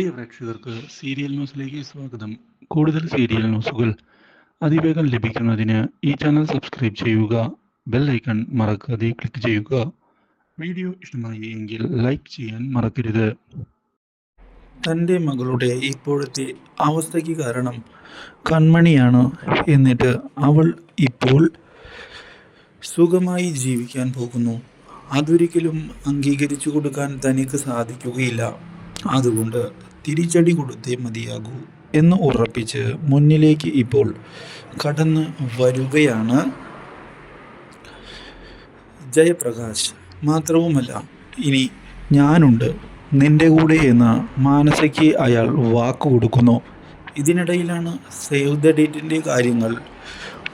പ്രിയ പ്രേക്ഷകർക്ക് സീരിയൽ ന്യൂസിലേക്ക് സ്വാഗതം. കൂടുതൽ സീരിയൽ ന്യൂസുകൾ അതിവേഗം ലഭിക്കുന്നതിന് ഈ ചാനൽ സബ്സ്ക്രൈബ് ചെയ്യുക ബെൽ ഐക്കൺ മറക്കാതെ ക്ലിക്ക് ചെയ്യുക. വീഡിയോ ഇഷ്ടമായി എങ്കിൽ ലൈക്ക് ചെയ്യാൻ മറക്കരുത്. തന്റെ മകളുടെ ഇപ്പോഴത്തെ അവസ്ഥയ്ക്ക് കാരണം കൺമണിയാണ് എന്നിട്ട് അവൾ ഇപ്പോൾ സുഖമായി ജീവിക്കാൻ പോകുന്നു. അതൊരിക്കലും അംഗീകരിച്ചു കൊടുക്കാൻ തനിക്ക് സാധിക്കുകയില്ല. അതുകൊണ്ട് തിരിച്ചടി കൊടുത്തേ മതിയാകൂ എന്ന് ഉറപ്പിച്ച് മുന്നിലേക്ക് ഇപ്പോൾ കടന്ന് വരികയാണ് ജയപ്രകാശ്. മാത്രവുമല്ല ഇനി ഞാനുണ്ട്. നിന്റെ കൂടെ എന്ന് മാനസയ്ക്ക് അയാൾ വാക്ക് കൊടുക്കുന്നു. ഇതിനിടയിലാണ് സേവ് ദ ഡേറ്റിന്റെ കാര്യങ്ങൾ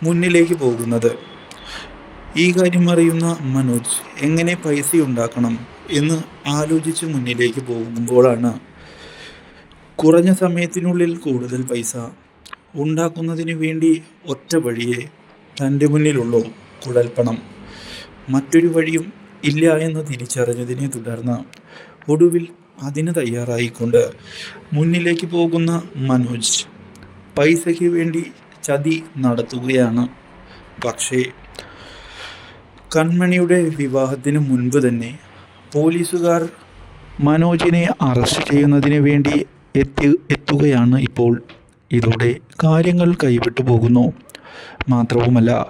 മുന്നിലേക്ക് പോകുന്നത്. ഈ കാര്യം അറിയുന്ന മനോജ് എങ്ങനെ പൈസ ഉണ്ടാക്കണം എന്ന് ആലോചിച്ച് മുന്നിലേക്ക് പോകുമ്പോഴാണ് കുറഞ്ഞ സമയത്തിനുള്ളിൽ കൂടുതൽ പൈസ ഉണ്ടാക്കുന്നതിന് വേണ്ടി ഒറ്റ വഴിയെ തന്റെ മുന്നിലുള്ളൂ കുഴൽപ്പണം. മറ്റൊരു വഴിയും ഇല്ല എന്ന് തിരിച്ചറിഞ്ഞതിനെ തുടർന്ന് ഒടുവിൽ അതിന് തയ്യാറായിക്കൊണ്ട് മുന്നിലേക്ക് പോകുന്ന മനോജ് പൈസയ്ക്ക് വേണ്ടി ചതി നടത്തുകയാണ്. പക്ഷേ കൺമണിയുടെ വിവാഹത്തിന് മുൻപ് തന്നെ പോലീസുകാർ മനോജിനെ അറസ്റ്റ് ചെയ്യുന്നതിന് വേണ്ടി എത്തി എത്തുകയാണ് ഇപ്പോൾ. ഇതോടെ കാര്യങ്ങൾ കൈവിട്ടു പോകുന്നു. മാത്രവുമല്ല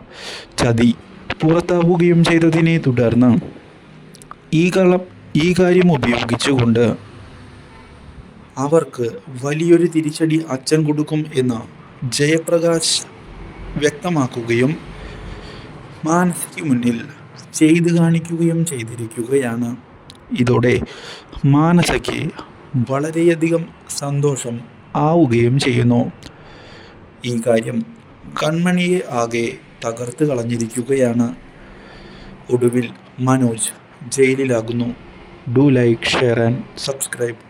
ചതി പുറത്താവുകയും ചെയ്തതിനെ തുടർന്ന് ഈ കള്ളം ഈ കാര്യം ഉപയോഗിച്ചുകൊണ്ട് അവർക്ക് വലിയൊരു തിരിച്ചടി അച്ഛൻ കൊടുക്കും എന്ന് ജയപ്രകാശ് വ്യക്തമാക്കുകയും മാനസിക്ക് മുന്നിൽ ചെയ്തു കാണിക്കുകയും ചെയ്തിരിക്കുകയാണ്. ഇതോടെ മാനസയ്ക്ക് വളരെയധികം സന്തോഷം ആവുകയും ചെയ്യുന്നു. ഈ കാര്യം കൺമണിയെ ആകെ തകർത്ത് കളഞ്ഞിരിക്കുകയാണ്. ഒടുവിൽ Manoj ജയിലിലാകുന്നു. Do like share and subscribe.